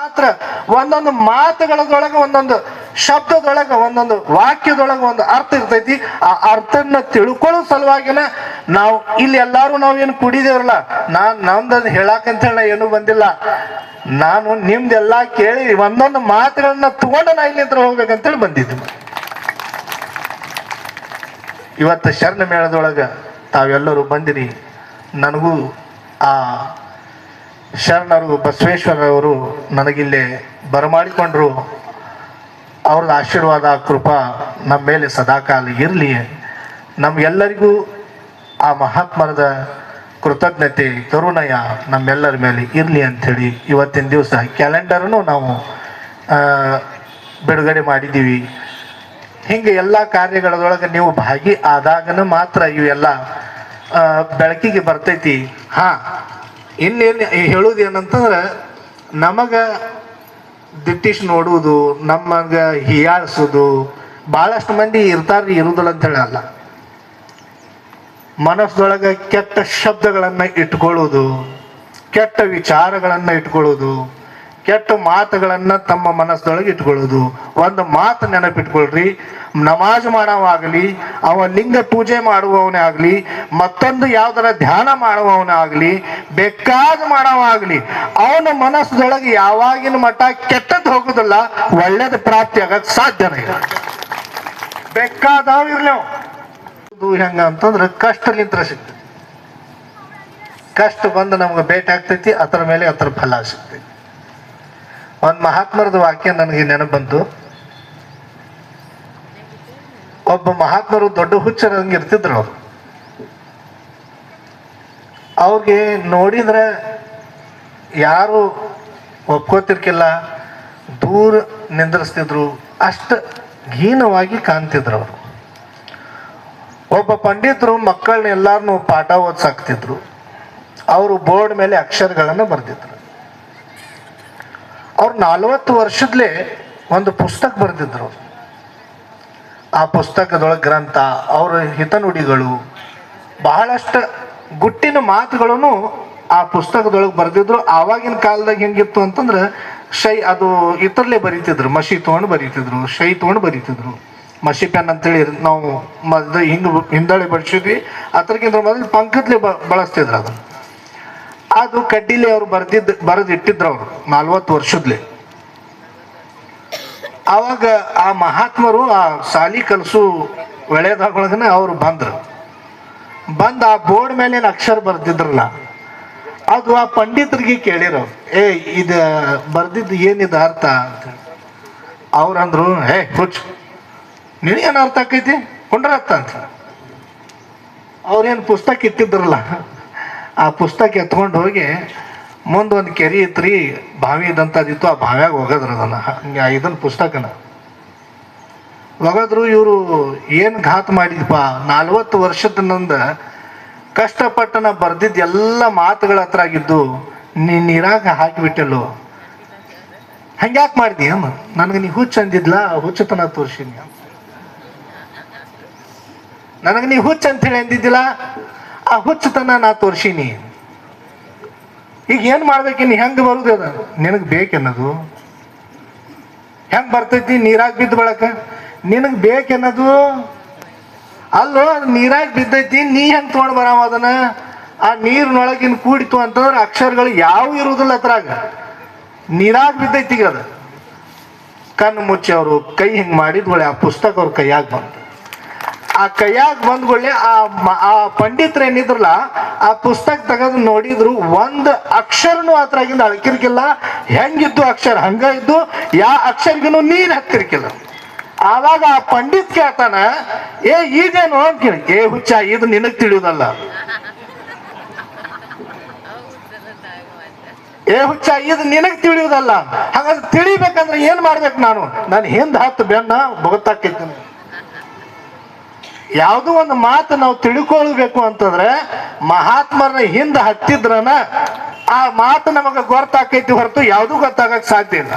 ಮಾತ್ರ ಒಂದೊಂದು ಮಾತುಗಳದೊಳಗೆ ಒಂದೊಂದು ಶಬ್ದದೊಳಗ ಒಂದೊಂದು ವಾಕ್ಯದೊಳಗ ಒಂದು ಅರ್ಥ ಇರ್ತೈತಿ. ಆ ಅರ್ಥನ ತಿಳ್ಕೊಳ್ಳೋ ಸಲುವಾಗಿನ ನಾವು ಇಲ್ಲಿ ಎಲ್ಲಾರು ನಾವು ಏನು ಕುಡಿದೇವ್ರಲ್ಲ, ನಾನ್ ನಮ್ದು ಹೇಳಾಕಂತ ಹೇಳಿ ಏನು ಬಂದಿಲ್ಲ. ನಾನು ನಿಮ್ದೆಲ್ಲ ಕೇಳಿ ಒಂದೊಂದು ಮಾತುಗಳನ್ನ ತಗೊಂಡು ನಾ ಇಲ್ಲಿ ಹತ್ರ ಹೋಗ್ಬೇಕಂತೇಳಿ ಬಂದಿದ್ದು. ಇವತ್ತು ಶರಣ ಮೇಳದೊಳಗೆ ತಾವೆಲ್ಲರೂ ಬಂದಿರಿ. ನನಗೂ ಆ ಶರಣರು ಬಸವೇಶ್ವರವರು ನನಗಿಲ್ಲೇ ಬರಮಾಡಿಕೊಂಡರು. ಅವ್ರದ್ದು ಆಶೀರ್ವಾದ, ಕೃಪಾ ನಮ್ಮ ಮೇಲೆ ಸದಾಕಾಲ ಇರಲಿ. ನಮ್ಗೆಲ್ಲರಿಗೂ ಆ ಮಹಾತ್ಮರದ ಕೃತಜ್ಞತೆ, ಕರುಣಯ ನಮ್ಮೆಲ್ಲರ ಮೇಲೆ ಇರಲಿ ಅಂಥೇಳಿ ಇವತ್ತಿನ ದಿವಸ ಕ್ಯಾಲೆಂಡರನ್ನು ನಾವು ಬಿಡುಗಡೆ ಮಾಡಿದ್ದೀವಿ. ಹಿಂಗೆ ಎಲ್ಲ ಕಾರ್ಯಗಳದೊಳಗೆ ನೀವು ಭಾಗಿ ಆದಾಗನ ಮಾತ್ರ ಇವೆಲ್ಲ ಬೆಳಕಿಗೆ ಬರ್ತೈತಿ. ಹಾ ಇನ್ನೇನು ಹೇಳುವುದು ಏನಂತಂದ್ರೆ, ನಮಗ ದಿಟ್ಟಿಸ್ ನೋಡುವುದು ನಮಗ ಹೀಯಾಳಿಸೋದು ಭಾಳಷ್ಟು ಮಂದಿ ಇರ್ತಾರ್ರಿ ಇರುದಿಲ್ಲ ಅಂತ ಹೇಳಲ್ಲ ಮನಸ್ಸೊಳಗೆ ಕೆಟ್ಟ ಶಬ್ದಗಳನ್ನು ಇಟ್ಕೊಳ್ಳೋದು, ಕೆಟ್ಟ ವಿಚಾರಗಳನ್ನು ಇಟ್ಕೊಳ್ಳೋದು ಕೆಟ್ಟ ಮಾತುಗಳನ್ನ ತಮ್ಮ ಮನಸ್ಸೊಳಗೆ ಇಟ್ಕೊಳ್ಳೋದು. ಒಂದು ಮಾತು ನೆನಪಿಟ್ಕೊಳ್ರಿ. ನಮಾಜ್ ಮಾಡೋವಾಗಲಿ, ಅವ ಲಿಂಗ ಪೂಜೆ ಮಾಡುವವನೇ ಆಗಲಿ, ಮತ್ತೊಂದು ಯಾವ್ದಾರ ಧ್ಯಾನ ಮಾಡುವವನೇ ಆಗಲಿ, ಬೇಕಾದ ಮಾಡೋವಾಗಲಿ, ಅವನ ಮನಸ್ಸೊಳಗೆ ಯಾವಾಗಿನ ಮಟ್ಟ ಕೆಟ್ಟದ್ದು ಹೋಗುದಿಲ್ಲ, ಒಳ್ಳೇದು ಪ್ರಾಪ್ತಿ ಆಗಕ್ಕೆ ಸಾಧ್ಯನೇ ಇಲ್ಲ. ಬೇಕಾದವ್ ಹೆಂಗ ಅಂತಂದ್ರೆ ಕಷ್ಟಲಿಂತ್ರ ಸಿಗ್ತದೆ. ಕಷ್ಟ ಬಂದು ನಮ್ಗೆ ಭೇಟಿ ಆಗ್ತೈತಿ, ಅದರ ಮೇಲೆ ಅದರ ಫಲ ಸಿಗ್ತೈತಿ ಒಂದು ಮಹಾತ್ಮರದ ವಾಕ್ಯ ನನಗೆ ನೆನಪು ಬಂತು ಒಬ್ಬ ಮಹಾತ್ಮರು ದೊಡ್ಡ ಹುಚ್ಚರಂಗೆ ಇರ್ತಿದ್ರು ಅವರು. ಅವ್ರಿಗೆ ನೋಡಿದ್ರೆ ಯಾರು ಒಪ್ಕೋತಿರ್ಕಿಲ್ಲ, ದೂರ ನಿಂದ್ರಿಸ್ತಿದ್ರು, ಅಷ್ಟು ಹೀನವಾಗಿ ಕಾಣ್ತಿದ್ರು ಅವರು. ಒಬ್ಬ ಪಂಡಿತರು ಮಕ್ಕಳನ್ನ ಎಲ್ಲಾರನ್ನೂ ಪಾಠ ಓದ್ಸಾಕ್ತಿದ್ರು. ಅವರು ಬೋರ್ಡ್ ಮೇಲೆ ಅಕ್ಷರಗಳನ್ನು ಬರೆದಿದ್ರು. ಅವ್ರು ನಲ್ವತ್ತು ವರ್ಷದಲ್ಲೇ ಒಂದು ಪುಸ್ತಕ ಬರೆದಿದ್ರು. ಆ ಪುಸ್ತಕದೊಳಗೆ ಗ್ರಂಥ, ಅವರ ಹಿತನುಡಿಗಳು ಬಹಳಷ್ಟು ಗುಟ್ಟಿನ ಮಾತುಗಳನ್ನು ಆ ಪುಸ್ತಕದೊಳಗೆ ಬರೆದಿದ್ರು. ಆವಾಗಿನ ಕಾಲದಾಗ ಹೆಂಗಿತ್ತು ಅಂತಂದ್ರೆ, ಶೈ ಅದು ಇತರಲೆ ಬರೀತಿದ್ರು. ಮಸಿ ತೊಗೊಂಡು ಬರೀತಿದ್ರು, ಶೈ ತೊಗೊಂಡು ಬರೀತಿದ್ರು. ಮಸಿ ಪೆನ್ ಅಂತೇಳಿ ನಾವು ಹಿಂಗೆ ಹಿಂದಳೆ ಬಡಿಸಿದ್ವಿ ಅದಕ್ಕಿಂತ ಮೊದಲು ಪಂಕದ್ಲೆ ಬಳಸ್ತಿದ್ರು ಅದನ್ನು. ಅದು ಕಡ್ಡಿಲಿ ಅವ್ರು ಬರ್ದಿದ್ದು ಬರೆದಿಟ್ಟಿದ್ರು ಅವರು ನಲ್ವತ್ತು ವರ್ಷದ್ಲೆ. ಅವಾಗ ಆ ಮಹಾತ್ಮರು ಆ ಸಾಲಿ ಕಲಸು ಒಳ್ಳೆದಾಗೊಳಗನೆ ಅವ್ರು ಬಂದ್ರು. ಬಂದು ಆ ಬೋರ್ಡ್ ಮೇಲೆ ಅಕ್ಷರ ಬರ್ದಿದ್ರಲ್ಲ, ಅದು ಆ ಪಂಡಿತರಿಗೆ ಕೇಳಿರೋ ಏ, ಇದು ಬರ್ದಿದ್ದು ಏನಿದ ಅರ್ಥ ಅಂತ ಅವ್ರಂದ್ರು ಹೇ ಹುಚ್ ನಿನಗೇನು ಅರ್ಥ ಆಕೈತಿ? ಕೊಂಡ್ರ ಅರ್ಥ ಅಂತ ಅವ್ರೇನು ಪುಸ್ತಕ ಇಟ್ಟಿದ್ರಲ್ಲ ಆ ಪುಸ್ತಕ ಎತ್ಕೊಂಡು ಹೋಗಿ ಮುಂದೆ ಒಂದು ಕೆರೆ ಇತ್ರಿ, ಬಾವಿ ಇದ್ದಂಥದ್ದಿತ್ತು ಆ ಬಾವ್ಯಾಗ ಹೋಗದ್ರ ಅದನ್ನ. ಹಂಗೆ ಇದನ್ನ ಪುಸ್ತಕನ. ಒಗದ್ರು ಇವರು ಏನು ಘಾತ ಮಾಡಿದ್ಪ? ನಲ್ವತ್ತು ವರ್ಷದ ನಂದ ನಾ ಬರ್ದಿದ್ದ ಎಲ್ಲ ಮಾತುಗಳ ಹತ್ರ ಆಗಿದ್ದು, ನೀ ನೀರಾಗ ಹಾಕಿಬಿಟ್ಟೆಲ್ಲೋ? ಹಂಗ್ಯಾಕೆ ಮಾಡಿದಿ ಅಮ್ಮ? ನನಗೆ ನೀ ಹುಚ್ಚು ಅಂದಿದ್ಲ? ಹುಚ್ಚತನ ತೋರಿಸಿನಿ ನನಗೆ ನೀ ಹುಚ್ಚ ಅಂತ ಹೇಳಿ ಅಂದಿದ್ದಿಲ್ಲ? ಆ ಹುಚ್ಚತನ ನಾ ತೋರ್ಸಿನಿ. ಈಗ ಏನು ಮಾಡ್ಬೇಕಿನ್ನು ಹೆಂಗೆ ಬರುದು ಅದ? ನಿನಗೆ ಬೇಕೆನ್ನದು? ಹೆಂಗ್ ಬರ್ತೈತಿ ನೀರಾಗ ಬಿದ್ದ ಬಳಕ? ನಿನಗೆ ಬೇಕೆನ್ನದು? ಅಲ್ಲೋ ನೀರಾಗ ಬಿದ್ದೈತಿ, ನೀ ಹೆಂಗೆ ತೊಗೊಂಡು ಬರಾವ ಅದನ್ನ? ಆ ನೀರಿನೊಳಗಿನ ಕೂಡಿತು ಅಂತಂದ್ರೆ ಅಕ್ಷರಗಳು ಯಾವ ಇರುವುದಿಲ್ಲ ಅದ್ರಾಗ. ನೀರಾಗ ಬಿದ್ದೈತಿ ಈಗ ಅದು. ಕಣ್ಣು ಮುಚ್ಚಿ ಅವರು ಕೈ ಹಿಂಗ್ ಮಾಡಿದ್ಗೊಳ್ಳೆ ಆ ಪುಸ್ತಕ ಅವ್ರ ಕೈಯಾಗ ಬಂತು. ಆ ಕೈಯಾಗ ಬಂದ್ಗೊಳ್ಳೆ ಆ ಆ ಪಂಡಿತ್ರ ಏನಿದ್ರಲ್ಲ, ಆ ಪುಸ್ತಕ ತೆಗೆದು ನೋಡಿದ್ರು, ಒಂದ್ ಅಕ್ಷರನು ಅದ್ರಾಗಿಂದ ಅಳಕಿರ್ಕಿಲ್ಲ. ಹೆಂಗಿದ್ದು ಅಕ್ಷರ? ಹಂಗ ಇದ್ದು, ಯಾ ಅಕ್ಷರಗಿನೂ ನೀನ್ ಹತ್ತಿರ್ಕಿಲ್ಲ. ಆವಾಗ ಆ ಪಂಡಿತ್ ಕೇಳ್ತಾನ, ಏ ಈಗೇನು ಅಂತ ಕೇಳಿ ಏ, ಹುಚ್ಚ, ಇದು ನಿನಗ್ ತಿಳಿಯೋದಲ್ಲ. ಏ, ಹುಚ್ಚ, ಇದು ನಿನಗ್ ತಿಳಿಯೋದಲ್ಲ. ಹಾಗಾದ್ರೆ ತಿಳಿಬೇಕಂದ್ರೆ ಏನ್ ಮಾಡ್ಬೇಕು ನಾನು? ನಾನು ಹಿಂದ್ ಹತ್ತು ಬೆನ್ನ ಬೊಗತಾಕೈತಿ ಯಾವುದೋ ಒಂದು ಮಾತು ನಾವು ತಿಳ್ಕೊಳ್ಬೇಕು ಅಂತಂದ್ರೆ ಮಹಾತ್ಮರನ್ನ ಹಿಂದೆ ಹತ್ತಿದ್ರನ ಆ ಮಾತು ನಮಗೆ ಗೊತ್ತಾಕೈತಿ ಹೊರತು ಯಾವುದೂ ಗೊತ್ತಾಗಕ್ಕೆ ಸಾಧ್ಯ ಇಲ್ಲ.